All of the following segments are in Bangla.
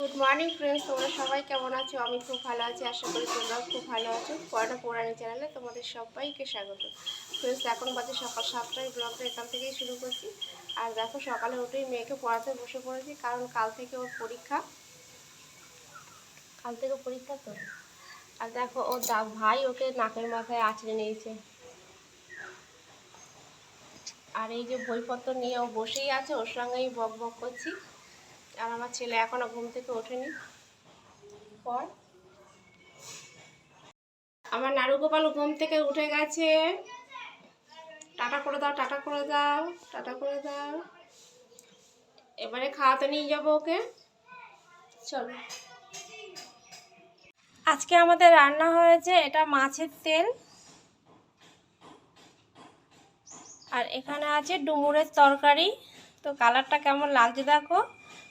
গুড মর্নিং ফ্রেন্ডস তোমরা সবাই কেমন আছো? আমি খুব ভালো আছি। আশা করি তোমরাও খুব ভালো আছো। পড়াটা পৌরাণী চ্যানেলে তোমাদের সবাইকে স্বাগত। ফ্রেন্ডস এখন বাজে সকাল সাতটায়। ব্লগটা এখান থেকেই শুরু করছি। আর দেখো, সকালে উঠেই মেয়েকে পড়াতে বসে পড়েছি, কারণ কাল থেকে ওর পরীক্ষা। কাল থেকে পরীক্ষা তো? আর দেখো ওর দা ভাই ওকে নাকের মাথায় আছড়ে নিয়েছে। আর এই যে বইপত্র নিয়ে ও বসেই আছে, ওর সঙ্গেই বক বক করছি। আর আমার ছেলে এখনও ঘুম থেকে ওঠেনি। পর। আমার নাড়ু গোপাল ঘুম থেকে উঠে গেছে। টাটা করে দাও, টাটা করে দাও, টাটা করে দাও। এবারে খাওয়াতে নিয়ে যাব ওকে। চলো। আজকে আমাদের রান্না হয়েছে এটা মাছের তেল। আর এখানে আছে ডুমুরের তরকারি। তো কালারটা কেমন লাগছে দেখো।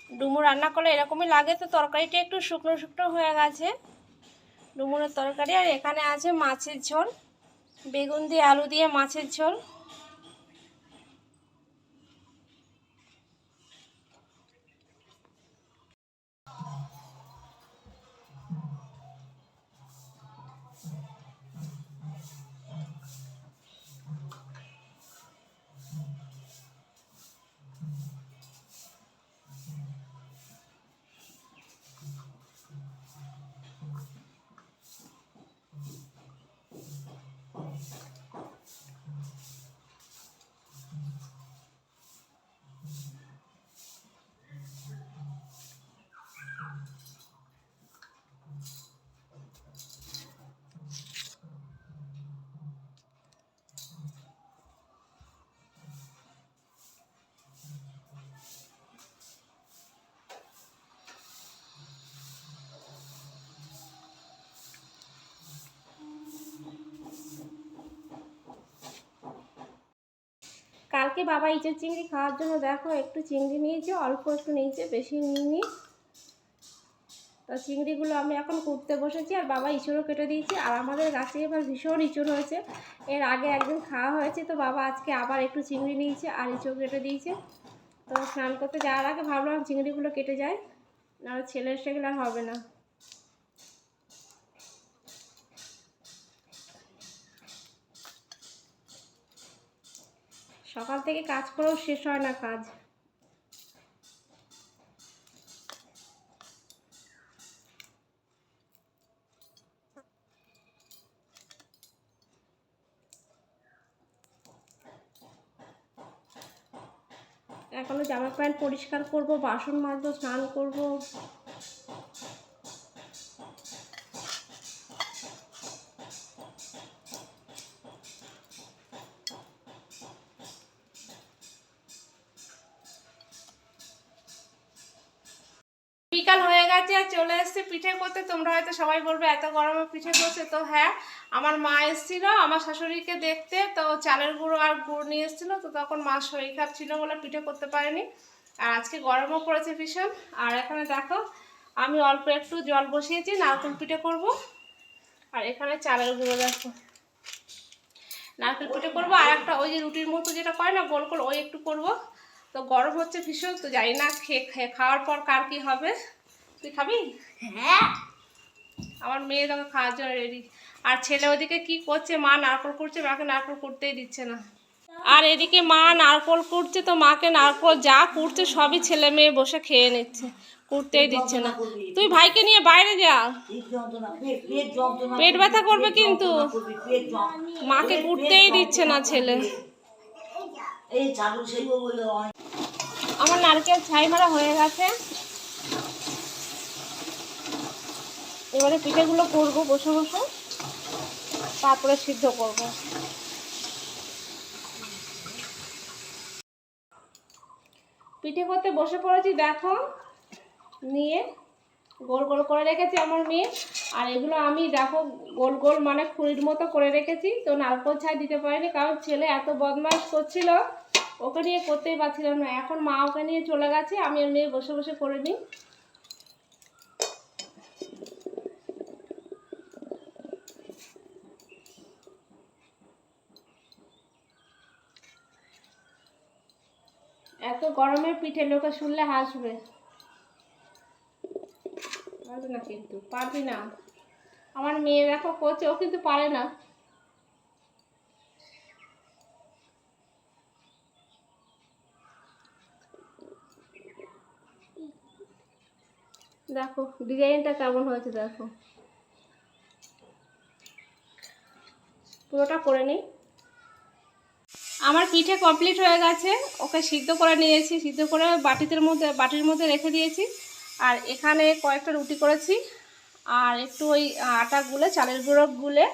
ডুমুর রান্না করলে এরকমই লাগে, তো তরকারিটা একটু শুকনো শুকনো হয়ে গেছে। ডুমুরের তরকারি, আর এখানে আছে মাছের ঝোল, বেগুন দিয়ে আলু দিয়ে মাছের ঝোল। কালকে বাবা ইঁচড় চিংড়ি খাওয়ার জন্য দেখো একটু চিংড়ি নিয়েছে, অল্প একটু নিয়েছে, বেশি নিইনি। তো চিংড়িগুলো আমি এখন কুটতে বসেছি আর বাবা ইঁচড়ও কেটে দিয়েছে আর আমাদের গাছে এবার ভীষণ ইঁচড় হয়েছে। এর আগে একদিন খাওয়া হয়েছে, তো বাবা আজকে আবার একটু চিংড়ি নিয়েছে আর ইঁচড় কেটে দিয়েছে। তো স্নান করতে যাওয়ার আগে ভাবলাম চিংড়িগুলো কেটে যায় নাহলে ছেলের সেগুলো আর হবে না। সকাল থেকে কাজ করেও শেষ হয় না কাজ। এখনও জামা প্যান্ট পরিষ্কার করব, বাসন মাজবো, স্নান করব। পিঠে করতে তোমরা হয়তো সবাই বলবে, এত গরমে পিঠে করছে? তো হ্যাঁ আমার মা এসেছিল, আমার শাশুড়িকে দেখতে, তো চালের গুঁড়ো আর গুড় নিয়ে এসেছিল, তো তখন মা শরীর খারাপ ছিল বলে পিঠে করতে পারেনি। আর আজকে গরমও পড়েছে ভীষণ। আর এখানে দেখো, আমি অল্প একটু জল বসিয়েছি, নারকেল পিঠে করব। আর এখানে চালের গুঁড়ো দেখো। নারকেল পিঠে করব, আর একটা ওই যে রুটির মতো যেটা করে না, গোল গোল ওই একটু করব। তো গরম হচ্ছে ভীষণ, তো জানি না খেয়ে খেয়ে খাওয়ার পর কার কি হবে। তুই খাবি? হ্যাঁ। আমার মেয়ে তোকে খাওয়ার জন্য রেডি আর ছেলে ওদিকে কি করছে? মা নারকল করছে মাকে নারকল করতেই দিচ্ছে না। আর এদিকে মা নারকল করছে তো মাকে নারকল যা করছে সবই ছেলে মেয়ে বসে খেয়ে নিচ্ছে করতেই দিচ্ছে না। তুই ভাইকে নিয়ে বাইরে যা। পেট ব্যথা করবে কিন্তু। মাকে করতেই দিচ্ছে না ছেলে। আমার নারকেল ছাই মারা হয়ে গেছে। এবারে পিঠেগুলো করব বসে বসে, তারপরে সিদ্ধ করব। পিঠে করতে বসে পড়েছি, দেখো। নিয়ে গোল গোল করে রেখেছি আমার মেয়ে। আর এগুলো আমি, দেখো, গোল গোল মানে খুঁড়ির মতো করে রেখেছি। তো নারকল ছাই দিতে পারিনি, কারণ ছেলে এত বদমাইশ করছিল। ওকে নিয়ে করতেই পারছিলাম না। এখন মা ওকে নিয়ে চলে গেছে, আমি মেয়ে বসে বসে করে নিই। এত গরমে পিঠে লোকে শুনলে হাসবে। না কিন্তু, পারবি না। আমার মেয়ে দেখো করছে, ও কিন্তু পারে না। দেখো, ডিজাইনটা কেমন হয়েছে দেখো। পুরোটা করে নিই। আমার পিঠে কমপ্লিট হয়ে গেছে। ওকে সিদ্ধ করে নিয়েছি। সিদ্ধ করে বাটিতে মধ্যে, বাটির মধ্যে রেখে দিয়েছি। আর এখানে কয়েকটা রুটি করেছি। আর একটু ওই আটা গুলে, চালের গুঁড়ো গুলে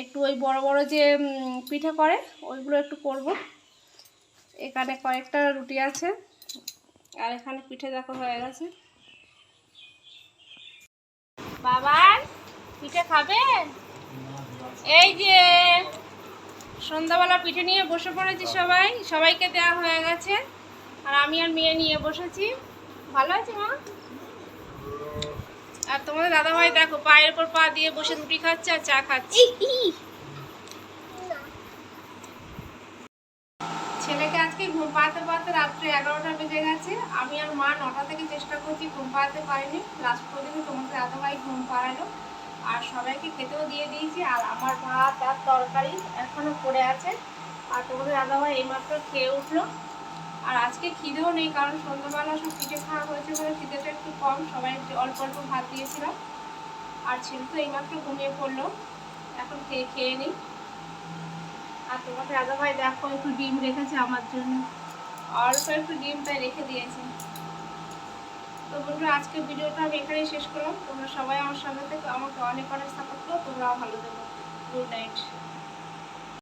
একটু ওই বড় বড় যে পিঠে করে, ওইগুলো একটু করব। এখানে কয়েকটা রুটি আছে। আর এখানে পিঠে দেখো হয়ে গেছে। বাবার পিঠে খাবেন? এই যে। সন্ধ্যাবেলা পিঠে নিয়ে বসে পড়েছি সবাই। সবাইকে দেওয়া হয়ে গেছে। আর আমি আর মেয়ে নিয়ে বসেছি। ভালো আছে মা? আর তোমাদের দাদাভাই দেখো পায়ের উপর পা দিয়ে বসে রুটি খাচ্ছে আর চা খাচ্ছে। ছেলেকে আজকে ঘুম পাড়াতে পারতে রাত্রে এগারোটা বেজে গেছে। আমি আর মা নটা থেকে চেষ্টা করছি ঘুম পাড়াতে পারিনি। লাস্ট পর্যন্ত তোমাদের দাদাভাই ঘুম পাড়ালো। আর সবাইকে খেতেও দিয়ে দিয়েছি, আর আমার ভাত আর তরকারি এখনও পড়ে আছে। আর তোমাদের দাদাভাই এইমাত্র খেয়ে উঠল। আর আজকে খিদেও নেই, কারণ সন্ধ্যাবেলা সব পিঠে খাওয়া হয়েছে বলে খিদেটা একটু কম, সবাই অল্প অল্প ভাত দিয়েছিলাম আর ছেলে তো এইমাত্র ঘুমিয়ে পড়ল, এখন খেয়ে খেয়ে নিই। আর তোমাকে দাদাভাই দেখো একটু ডিম রেখেছে আমার জন্য। অল্প একটু ডিম তাই রেখে দিয়েছে। তো বন্ধুরা, আজকের ভিডিওটা আমি এখানেই শেষ করলাম। তোমরা সবাই আমার সাথে থেকে, আমাকে অনেক অনেক সাপোর্ট করো, তোমরাও ভালো দেবো গুড নাইট